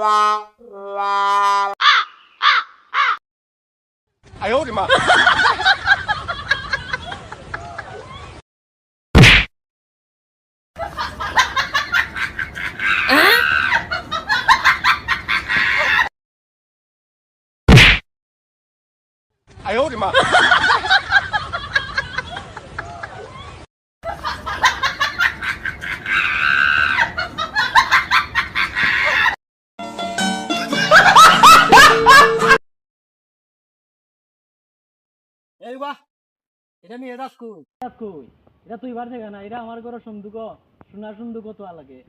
啦啦！啊啊啊！哎呦我的妈！哎呦我的妈！এই এটা তুই বার না এটা আমার ঘরে সন্দুক। সোনার সন্দুক তো লাগে।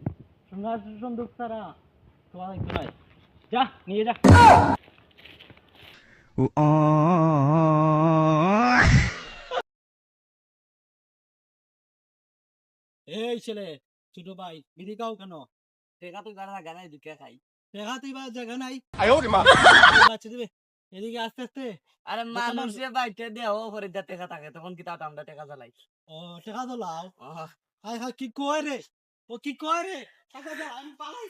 সোনার সন্দুক ছাড়া তো লাগতো নাই। যা নিয়ে যা। এই ছেলে ছোট ভাই বিড়ি কাও কেন? টেকা তুই গাড়া গাড়াই দুটা খাই। টেকা তুই বা জায়গা নাই। আয়ো রে মা। দিবে। এদিকে আস্তে আস্তে। আরে মানুষে বাইতে দেহ করে যা টেকা থাকে তখন কি আমরা টেকা জ্বালাই ও টেকা তো লাও আহ, হাই হাই কি কয় রে? ও কি কয় রে? টাকা দাও আমি পালাই।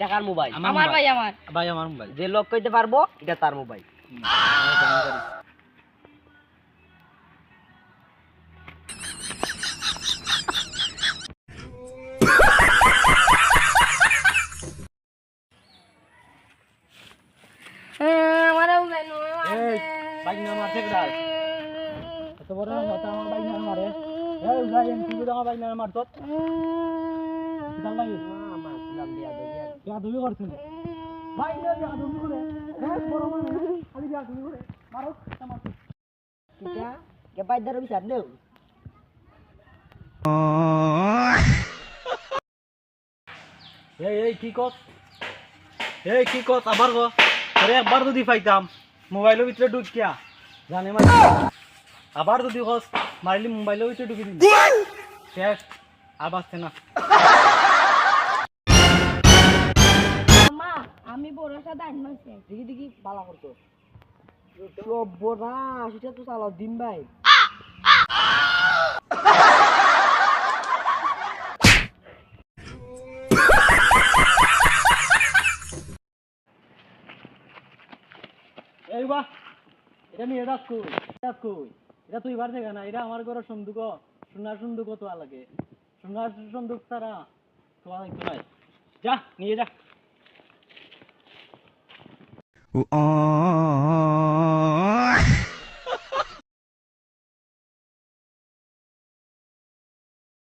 টাকার মোবাইল। আমার ভাই আমার। ভাই আমার মোবাইল। যে লোক কইতে পারব এটা তার মোবাইল। বাইক না মারছে কেডা এত বড় কথা আমার বাইক না মারে। এই ভাই আমি কি আমার বাইক না মারত কিদাল লাগি আমার ছিলাম দিয়া দিয়া তুমি করছিস বাইক না দিয়া তুমি করে। এই বড় মানে খালি দিয়া তুমি করে। মারো মার। কিটা? কে বাইদার বিচার দেও এই এই কি কস? এই কি কস? আবার গো আরে একবার যদি পাইতাম মোবাইলের ভিতরে ঢুকিয়া জানে মানে। আবার যদি কস মারিলি মোবাইলের ভিতরে ঢুকি দিবি। শেষ আর বাঁচছে না। মা আমি বড় সাথে আট মাস দেখি দেখি পালা করতো। সর্বনাশ এটা তো চালাও দিন ভাই। এই বাহ। এটা নিয়ে এটা কই এটা কই এটা তুই বার থেকে না এটা আমার ঘরে সন্দুক সোনার সন্দুক তো লাগে সোনার সন্দুক ছাড়া তো লাগতো নাই যা নিয়ে যা